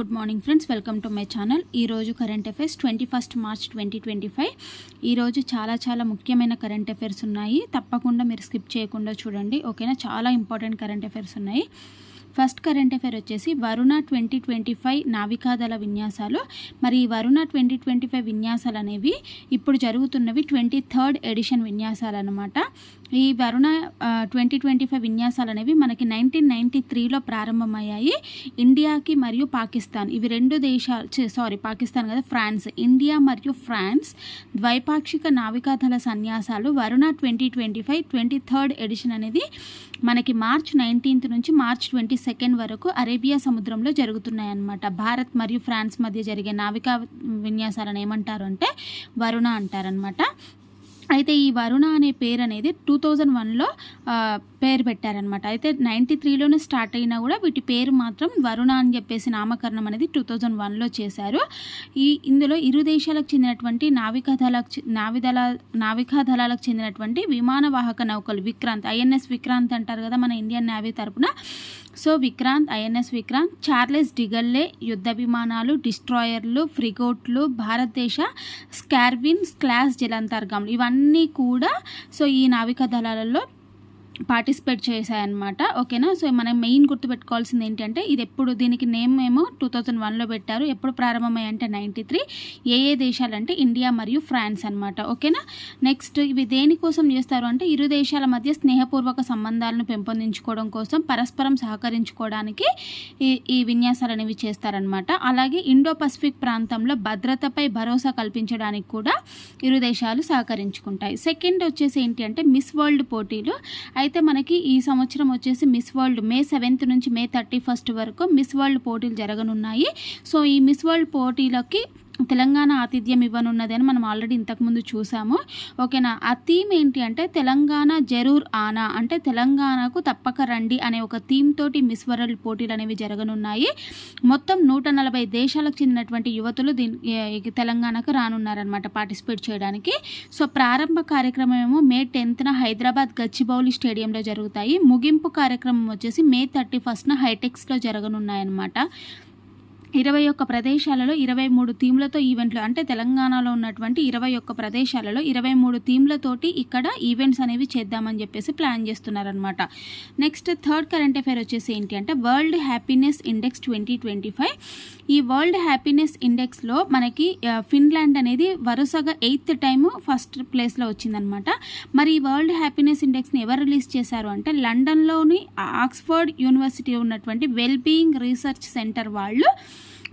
Good morning friends welcome to my channel. ఈరోజు current affairs twenty first March twenty twenty five. ఈరోజు చాలా చాలా ముఖ్యమైన కరెంట్ అఫైర్స్ ఉన్నాయి. తప్పకుండా మీరు స్కిప్ చేయకుండా చూడండి. ఓకేనా? చాలా ఇంపార్టెంట్ కరెంట్ అఫైర్స్ ఉన్నాయి. ఫస్ట్ కరెంట్ అఫైర్ వచ్చేసి వరుణ ట్వంటీ ట్వంటీ ఫైవ్ నావికాదళ విన్యాసాలు. మరి ఈ వరుణ ట్వంటీ ట్వంటీ ఫైవ్ విన్యాసాలు అనేవి ఇప్పుడు జరుగుతున్నవి ట్వంటీ థర్డ్ ఎడిషన్ విన్యాసాలు అనమాట ఈ వరుణ ట్వంటీ ట్వంటీ ఫైవ్ విన్యాసాలు అనేవి మనకి నైన్టీన్ నైంటీ త్రీలో ప్రారంభమయ్యాయి. ఇండియాకి మరియు పాకిస్తాన్. ఇవి రెండు దేశాలు సారీ పాకిస్తాన్ కదా ఫ్రాన్స్. ఇండియా మరియు ఫ్రాన్స్ ద్వైపాక్షిక నావికాదళ సన్యాసాలు Varuna twenty twenty five twenty third edition అనేది మనకి మార్చ్ నైన్టీన్త్ నుంచి మార్చ్ ట్వంటీ సెకండ్ వరకు అరేబియా సముద్రంలో జరుగుతున్నాయన్నమాట. భారత్ మరియు ఫ్రాన్స్ మధ్య జరిగే నావికా విన్యాసాలను ఏమంటారు అంటే వరుణ అంటారనమాట అయితే ఈ వరుణ అనే పేరు అనేది టూ థౌజండ్ వన్లో పేరు పెట్టారనమాట అయితే నైంటీ త్రీలోనే స్టార్ట్ అయినా కూడా వీటి పేరు మాత్రం వరుణ అని చెప్పేసి నామకరణం అనేది టూ థౌజండ్ వన్లో చేశారు. ఈ ఇందులో ఇరు దేశాలకు చెందినటువంటి నావికాదళాలకు నావిదళ నావికా దళాలకు చెందినటువంటి విమానవాహక నౌకలు విక్రాంత్ ఐఎన్ఎస్ విక్రాంత్ అంటారు కదా మన ఇండియన్ నేవీ తరపున. So Vikrant INS Vikrant Charles de Gaulle యుద్ధ విమానాలు డిస్ట్రాయర్లు ఫ్రిగోట్లు భారతదేశ స్కార్విన్ క్లాస్ జలంతర్గాములు ఇవన్నీ కూడా సో ఈ నావికా దళాలలో పార్టిసిపేట్ చేశాయన్నమాట. ఓకేనా? సో మనం మెయిన్ గుర్తుపెట్టుకోవాల్సింది ఏంటంటే ఇది ఎప్పుడు దీనికి నేమ్ ఏమో టూ థౌజండ్ వన్లో పెట్టారు. ఎప్పుడు ప్రారంభమయ్యాయి అంటే నైంటీ త్రీ. ఏ ఏ దేశాలంటే ఇండియా మరియు ఫ్రాన్స్ అనమాట ఓకేనా? నెక్స్ట్ ఇవి దేనికోసం చేస్తారు అంటే ఇరు దేశాల మధ్య స్నేహపూర్వక సంబంధాలను పెంపొందించుకోవడం కోసం పరస్పరం సహకరించుకోవడానికి ఈ ఈ విన్యాసాలు అనేవి చేస్తారనమాట అలాగే ఇండో పసిఫిక్ ప్రాంతంలో భద్రతపై భరోసా కల్పించడానికి కూడా ఇరు దేశాలు సహకరించుకుంటాయి. సెకండ్ వచ్చేసి ఏంటి అంటే మిస్ వరల్డ్ పోటీలు. అయితే అయితే మనకి ఈ సంవత్సరం వచ్చేసి మిస్ వరల్డ్ మే సెవెంత్ నుంచి మే థర్టీ ఫస్ట్ వరకు మిస్ వరల్డ్ పోటీలు జరగనున్నాయి. సో ఈ మిస్ వరల్డ్ పోటీలకి తెలంగాణ ఆతిథ్యం ఇవ్వనున్నది అని మనం ఆల్రెడీ ఇంతకుముందు చూసాము. ఓకేనా? ఆ థీమ్ ఏంటి అంటే తెలంగాణ జరూర్ ఆనా అంటే తెలంగాణకు తప్పక రండి అనే ఒక థీమ్ తోటి మిస్ వరల్డ్ పోటీలు అనేవి జరగనున్నాయి. మొత్తం నూట నలభై దేశాలకు చెందినటువంటి యువతులు దీని తెలంగాణకు రానున్నారనమాట పార్టిసిపేట్ చేయడానికి. సో ప్రారంభ కార్యక్రమం ఏమో మే టెన్త్న హైదరాబాద్ గచ్చిబౌలి స్టేడియంలో జరుగుతాయి. ముగింపు కార్యక్రమం వచ్చేసి మే థర్టీ ఫస్ట్న హైటెక్స్లో జరగనున్నాయన్నమాట. ఇరవై ఒక్క ప్రదేశాలలో ఇరవై మూడు థీమ్లతో ఈవెంట్లు అంటే తెలంగాణలో ఉన్నటువంటి ఇరవై ఒక్క ప్రదేశాలలో ఇరవై మూడు థీమ్లతోటి ఇక్కడ ఈవెంట్స్ అనేవి చేద్దామని చెప్పేసి ప్లాన్ చేస్తున్నారనమాట నెక్స్ట్ థర్డ్ కరెంట్ అఫైర్ వచ్చేసి ఏంటి అంటే world happiness index twenty twenty five. ఈ వరల్డ్ హ్యాపీనెస్ ఇండెక్స్లో మనకి ఫిన్లాండ్ అనేది వరుసగా ఎయిత్ టైము ఫస్ట్ ప్లేస్లో వచ్చిందనమాట మరి ఈ వరల్డ్ హ్యాపీనెస్ ఇండెక్స్ని ఎవరు రిలీజ్ చేశారు అంటే లండన్లోని ఆక్స్ఫర్డ్ యూనివర్సిటీ ఉన్నటువంటి వెల్ బీయింగ్ రీసెర్చ్ సెంటర్ వాళ్ళు.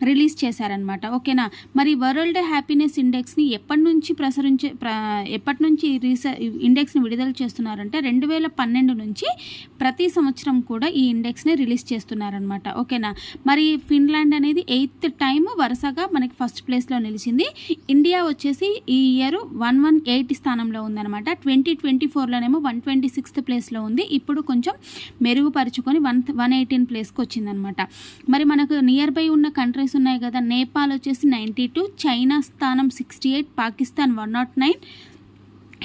రిలీజ్ చేశారనమాట ఓకేనా? మరి వరల్డ్ హ్యాపీనెస్ ఇండెక్స్ని ఎప్పటి నుంచి ప్రసరించే ఎప్పటి నుంచి రీసె ఇండెక్స్ని విడుదల చేస్తున్నారంటే రెండు వేల పన్నెండు నుంచి ప్రతి సంవత్సరం కూడా ఈ ఇండెక్స్ని రిలీజ్ చేస్తున్నారనమాట ఓకేనా? మరి ఫిన్లాండ్ అనేది ఎయిత్ టైం వరుసగా మనకి ఫస్ట్ ప్లేస్లో నిలిచింది. ఇండియా వచ్చేసి ఈ ఇయర్ వన్ వన్ ఎయిట్ స్థానంలో ఉందన్నమాట. ట్వంటీ ట్వంటీ ఫోర్లోనేమో వన్ ట్వంటీ సిక్స్త్ ప్లేస్లో ఉంది. ఇప్పుడు కొంచెం మెరుగుపరుచుకొని వన్ వన్ ఎయిటీన్ ప్లేస్కి వచ్చిందనమాట మరి మనకు నియర్ బై ఉన్న కంట్రీస్ కంట్రీస్ ఉన్నాయి కదా. నేపాల్ వచ్చేసి నైంటీ టూ చైనా స్థానం sixty eight Pakistan one not nine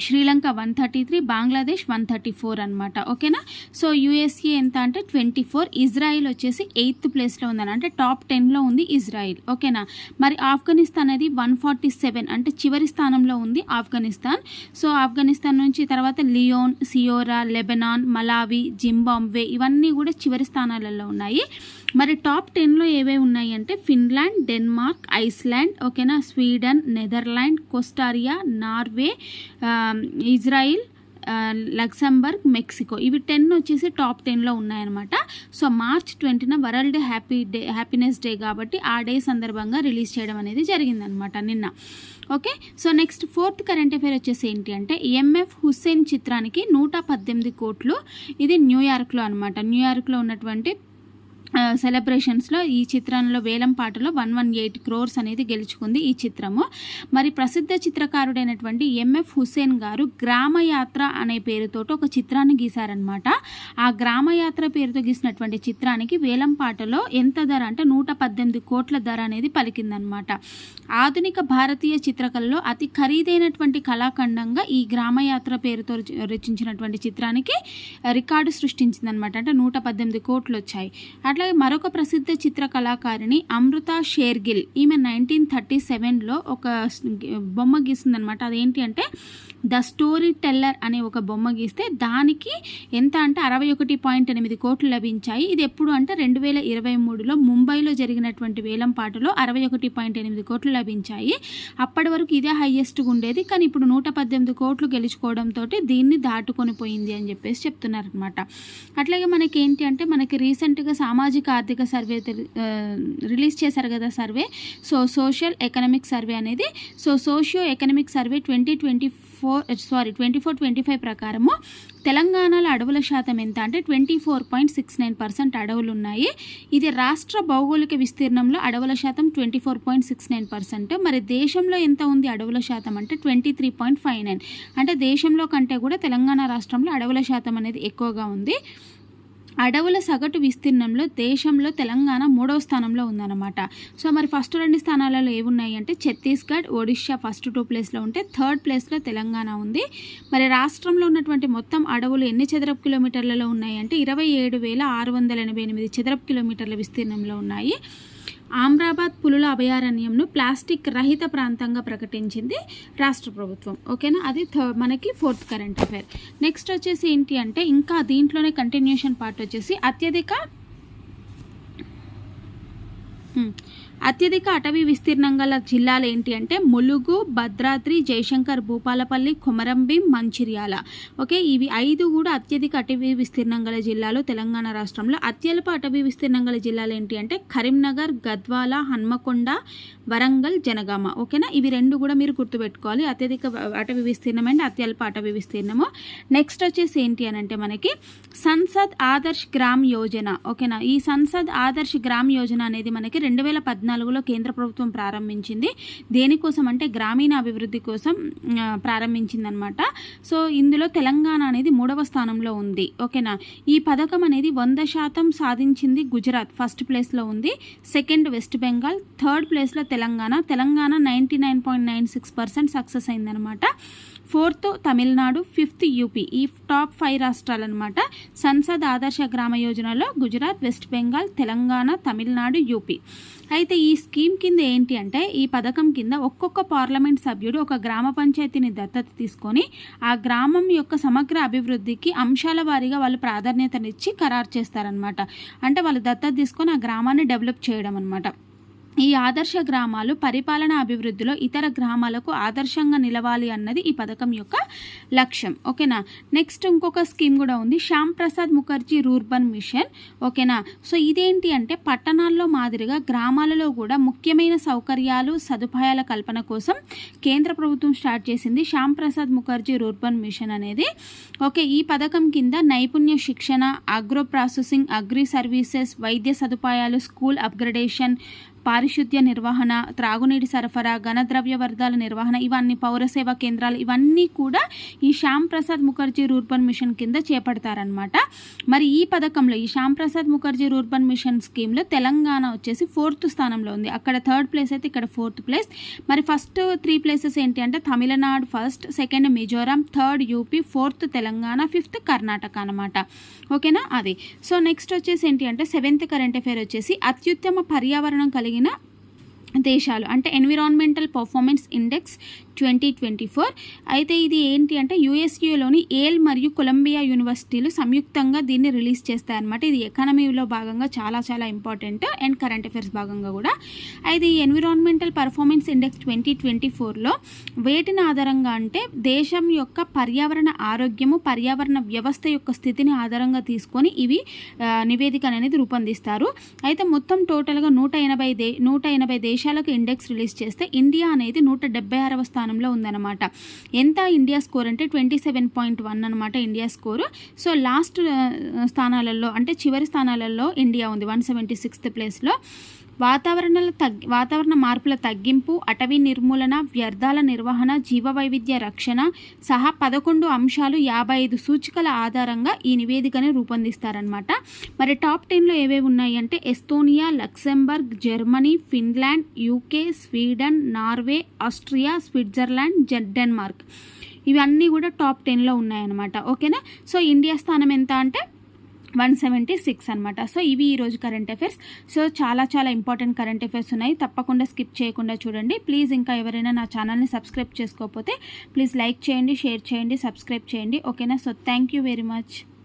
Sri Lanka one thirty three Bangladesh one thirty four అనమాట ఓకేనా? సో యూఎస్ఏ ఎంత అంటే ట్వంటీ ఫోర్ ఇజ్రాయిల్ వచ్చేసి ఎయిత్ ప్లేస్లో ఉందని అంటే టాప్ టెన్లో ఉంది ఇజ్రాయిల్. ఓకేనా? మరి ఆఫ్ఘనిస్తాన్ అనేది వన్ ఫార్టీ సెవెన్ అంటే చివరి స్థానంలో ఉంది ఆఫ్ఘనిస్తాన్. సో ఆఫ్ఘనిస్తాన్ నుంచి తర్వాత Leone Sierra Lebanon Malawi Zimbabwe ఇవన్నీ కూడా చివరి స్థానాలలో ఉన్నాయి. మరి టాప్ టెన్లో ఏవే ఉన్నాయి అంటే ఫిన్లాండ్ డెన్మార్క్ ఐస్లాండ్ ఓకేనా? Sweden Netherland Costa Rica Norway Israel Luxembourg Mexico. ఇవి టెన్ వచ్చేసి టాప్ టెన్లో ఉన్నాయన్నమాట. So March twentieth world happy day happiness day కాబట్టి ఆ డే సందర్భంగా రిలీజ్ చేయడం అనేది జరిగిందనమాట నిన్న. Okay? So next fourth current affair వచ్చేసి ఏంటి అంటే ఎంఎఫ్ హుస్సేన్ చిత్రానికి నూట పద్దెనిమిది కోట్లు. ఇది న్యూయార్క్లో అనమాట న్యూయార్క్లో ఉన్నటువంటి సెలబ్రేషన్స్లో ఈ చిత్రంలో వేలం పాటలో వన్ వన్ ఎయిట్ క్రోర్స్ అనేది గెలుచుకుంది ఈ చిత్రము. మరి ప్రసిద్ధ చిత్రకారుడైనటువంటి ఎంఎఫ్ హుసేన్ గారు గ్రామయాత్ర అనే పేరుతో ఒక చిత్రాన్ని గీశారనమాట ఆ గ్రామయాత్ర పేరుతో గీసినటువంటి చిత్రానికి వేలం పాటలో ఎంత ధర అంటే నూట పద్దెనిమిది కోట్ల ధర అనేది పలికిందనమాట ఆధునిక భారతీయ చిత్రకళలో అతి ఖరీదైనటువంటి కళాఖండంగా ఈ గ్రామయాత్ర పేరుతో రచించినటువంటి చిత్రానికి రికార్డు సృష్టించిందనమాట అంటే నూట పద్దెనిమిది కోట్లు వచ్చాయి. అట్లాగే మరొక ప్రసిద్ధ చిత్ర కళాకారిణి అమృత షేర్గిల్. ఈమె నైన్టీన్ థర్టీ సెవెన్లో ఒక బొమ్మ గీసిందనమాట. అదేంటి అంటే ద స్టోరీ టెల్లర్ అనే ఒక బొమ్మ గీస్తే దానికి ఎంత అంటే అరవై ఒకటి పాయింట్ ఎనిమిది కోట్లు లభించాయి. ఇది ఎప్పుడు అంటే రెండు వేల ఇరవై మూడులో ముంబైలో జరిగినటువంటి వేలం పాటలో అరవై ఒకటి పాయింట్ ఎనిమిది కోట్లు లభించాయి. అప్పటి వరకు ఇదే హైయెస్ట్గా ఉండేది. కానీ ఇప్పుడు నూట పద్దెనిమిది కోట్లు గెలుచుకోవడంతో దీన్ని దాటుకొని పోయింది అని చెప్పేసి చెప్తున్నారనమాట అట్లాగే మనకి ఏంటి అంటే మనకి రీసెంట్గా సామాజిక ఆర్థిక సర్వే రిలీజ్ చేశారు కదా survey. So social economic survey అనేది so socio economic survey twenty twenty four sorry twenty four twenty five ప్రకారము తెలంగాణలో అడవుల శాతం ఎంత అంటే twenty four point six nine percent అడవులు ఉన్నాయి ఇది రాష్ట్ర భౌగోళిక విస్తీర్ణంలో అడవుల శాతం twenty four point six nine percent మరి దేశంలో ఎంత ఉంది అడవుల శాతం అంటే twenty three point five nine అంటే దేశంలో కంటే కూడా తెలంగాణ రాష్ట్రంలో అడవుల శాతం అనేది ఎక్కువగా ఉంది. అడవుల సగటు విస్తీర్ణంలో దేశంలో తెలంగాణ మూడవ స్థానంలో ఉందన్నమాట. సో మరి ఫస్ట్ రెండు స్థానాలలో ఏమున్నాయి అంటే ఛత్తీస్గఢ్ ఒడిషా ఫస్ట్ టూ ప్లేస్లో ఉంటే థర్డ్ ప్లేస్లో తెలంగాణ ఉంది. మరి రాష్ట్రంలో ఉన్నటువంటి మొత్తం అడవులు ఎన్ని చదరపు కిలోమీటర్లలో ఉన్నాయి అంటే ఇరవై ఏడు వేల ఆరు వందల ఎనభై ఎనిమిది చదరపు కిలోమీటర్ల విస్తీర్ణంలో ఉన్నాయి. ఆమ్రాబాద్ పులుల అభయారణ్యంను ప్లాస్టిక్ రహిత ప్రాంతంగా ప్రకటించింది రాష్ట్ర ప్రభుత్వం. ఓకేనా? అది మనకి ఫోర్త్ కరెంట్ అఫైర్. నెక్స్ట్ వచ్చేసి ఏంటి అంటే ఇంకా దీంట్లోనే కంటిన్యూషన్ పార్ట్ వచ్చేసి అత్యధిక అత్యధిక అటవీ విస్తీర్ణం గల జిల్లాలు ఏంటి అంటే ములుగు భద్రాద్రి జయశంకర్ భూపాలపల్లి కొమరంభీం మంచిర్యాల. ఓకే ఇవి ఐదు కూడా అత్యధిక అటవీ విస్తీర్ణం గల జిల్లాలు తెలంగాణ రాష్ట్రంలో. అత్యల్ప అటవీ విస్తీర్ణం గల జిల్లాలు ఏంటి అంటే కరీంనగర్ గద్వాల హన్మకొండ వరంగల్ జనగామ. ఓకేనా? ఇవి రెండు కూడా మీరు గుర్తుపెట్టుకోవాలి. అత్యధిక అటవీ విస్తీర్ణం అంటే అత్యల్ప అటవీ విస్తీర్ణము. నెక్స్ట్ వచ్చేసి ఏంటి అని అంటే మనకి సంసద్ ఆదర్శ్ గ్రామ్ యోజన. ఓకేనా? ఈ సంసద్ ఆదర్శ్ గ్రామ్ యోజన అనేది మనకి రెండు వేల పద్నాలుగులో కేంద్ర ప్రభుత్వం ప్రారంభించింది. దేనికోసం అంటే గ్రామీణ అభివృద్ధి కోసం ప్రారంభించింది అనమాట సో ఇందులో తెలంగాణ అనేది మూడవ స్థానంలో ఉంది. ఓకేనా? ఈ పథకం అనేది వంద శాతం సాధించింది గుజరాత్. ఫస్ట్ ప్లేస్లో ఉంది. Second west Bengal. థర్డ్ ప్లేస్లో Telangana. Telangana ninety nine point nine six percent success అయిందనమాట ఫోర్త్ తమిళనాడు ఫిఫ్త్ యూపీ. ఈ టాప్ ఫైవ్ రాష్ట్రాలు అనమాట సంసద్ ఆదర్శ గ్రామ యోజనలో గుజరాత్ వెస్ట్ బెంగాల్ తెలంగాణ తమిళనాడు యూపీ. అయితే ఈ స్కీమ్ కింద ఏంటి అంటే ఈ పథకం కింద ఒక్కొక్క పార్లమెంట్ సభ్యుడు ఒక గ్రామ పంచాయతీని దత్తత తీసుకొని ఆ గ్రామం యొక్క సమగ్ర అభివృద్ధికి అంశాల వారీగా వాళ్ళు ప్రాధాన్యతనిచ్చి ఖరారు చేస్తారనమాట అంటే వాళ్ళు దత్తత తీసుకొని ఆ గ్రామాన్ని డెవలప్ చేయడం అనమాట ఈ ఆదర్శ గ్రామాలు పరిపాలన అభివృద్ధిలో ఇతర గ్రామాలకు ఆదర్శంగా నిలవాలి అన్నది ఈ పథకం యొక్క లక్ష్యం. ఓకేనా? నెక్స్ట్ ఇంకొక స్కీమ్ కూడా ఉంది. Shyam Prasad Mukherjee rurban mission. ఓకేనా? సో ఇదేంటి అంటే పట్టణాల్లో మాదిరిగా గ్రామాలలో కూడా ముఖ్యమైన సౌకర్యాలు సదుపాయాల కల్పన కోసం కేంద్ర ప్రభుత్వం స్టార్ట్ చేసింది శ్యామ్ ప్రసాద్ ముఖర్జీ రూర్బన్ మిషన్ అనేది. ఓకే ఈ పథకం కింద నైపుణ్య శిక్షణ అగ్రో ప్రాసెసింగ్ అగ్రి సర్వీసెస్ వైద్య సదుపాయాలు స్కూల్ అప్గ్రేడేషన్ పారిశుద్ధ్య నిర్వహణ త్రాగునీటి సరఫరా ఘనద్రవ్య వర్గాల నిర్వహణ ఇవన్నీ పౌరసేవ కేంద్రాలు ఇవన్నీ కూడా ఈ శ్యామ్ ప్రసాద్ ముఖర్జీ రూర్బన్ మిషన్ కింద చేపడతారనమాట మరి ఈ పథకంలో ఈ శ్యామ్ ప్రసాద్ ముఖర్జీ రూర్బన్ మిషన్ స్కీమ్లో తెలంగాణ వచ్చేసి ఫోర్త్ స్థానంలో ఉంది. అక్కడ థర్డ్ ప్లేస్ అయితే ఇక్కడ ఫోర్త్ ప్లేస్. మరి ఫస్ట్ త్రీ ప్లేసెస్ ఏంటి అంటే Tamil Nadu first second Mizoram third UP fourth Telangana fifth Karnataka అనమాట ఓకేనా? అది. సో నెక్స్ట్ వచ్చేసి ఏంటి అంటే సెవెంత్ కరెంట్ అఫేర్ వచ్చేసి అత్యుత్తమ పర్యావరణం కలిగి కలిగిన దేశాలు. అంటే environmental performance index twenty twenty four. అయితే ఇది ఏంటి అంటే యూఎస్యూలోని ఏల్ మరియు కొలంబియా యూనివర్సిటీలు సంయుక్తంగా దీన్ని రిలీజ్ చేస్తాయన్నమాట. ఇది ఎకానమీలో భాగంగా చాలా చాలా ఇంపార్టెంట్ అండ్ కరెంట్ అఫైర్స్ భాగంగా కూడా. అయితే ఈ environmental performance index twenty twenty ఫోర్లో వేటిని ఆధారంగా అంటే దేశం యొక్క పర్యావరణ ఆరోగ్యము పర్యావరణ వ్యవస్థ యొక్క స్థితిని ఆధారంగా తీసుకొని ఇవి నివేదిక అనేది రూపొందిస్తారు. అయితే మొత్తం టోటల్గా నూట ఎనభై దే నూట ఎనభై దేశాలకు ఇండెక్స్ రిలీజ్ చేస్తే ఇండియా అనేది నూట డెబ్బై ఆరవ స్థానం స్థానంలో ఉందన్నమాట. ఎంత ఇండియా స్కోర్ అంటే ట్వంటీ సెవెన్ పాయింట్ వన్ అనమాట ఇండియా స్కోరు. సో లాస్ట్ స్థానాలలో అంటే చివరి స్థానాలలో ఇండియా ఉంది వన్ సెవెంటీ సిక్స్త్ ప్లేస్లో. వాతావరణాల తగ్గి వాతావరణ మార్పుల తగ్గింపు అటవీ నిర్మూలన వ్యర్థాల నిర్వహణ జీవ వైవిధ్య రక్షణ సహా పదకొండు అంశాలు యాభై ఐదు సూచికల ఆధారంగా ఈ నివేదికను రూపొందిస్తారనమాట మరి టాప్ టెన్లో ఏవేవి ఉన్నాయి అంటే Estonia Luxembourg Germany Finland UK Sweden Norway Austria Switzerland Denmark. ఇవన్నీ కూడా టాప్ టెన్లో ఉన్నాయన్నమాట. ఓకేనా? సో ఇండియా స్థానం ఎంత అంటే వన్ సెవెంటీ సిక్స్ అనమాట సో ఇవి ఈరోజు కరెంట్ అఫైర్స్ సో చాలా చాలా ఇంపార్టెంట్ కరెంట్ అఫైర్స్ ఉన్నాయి. తప్పకుండా స్కిప్ చేయకుండా చూడండి. ప్లీజ్ ఇంకా ఎవరైనా నా ఛానల్ని సబ్స్క్రైబ్ చేసుకోకపోతే ప్లీజ్ లైక్ చేయండి షేర్ చేయండి సబ్స్క్రైబ్ చేయండి. ఓకేనా so thank you very much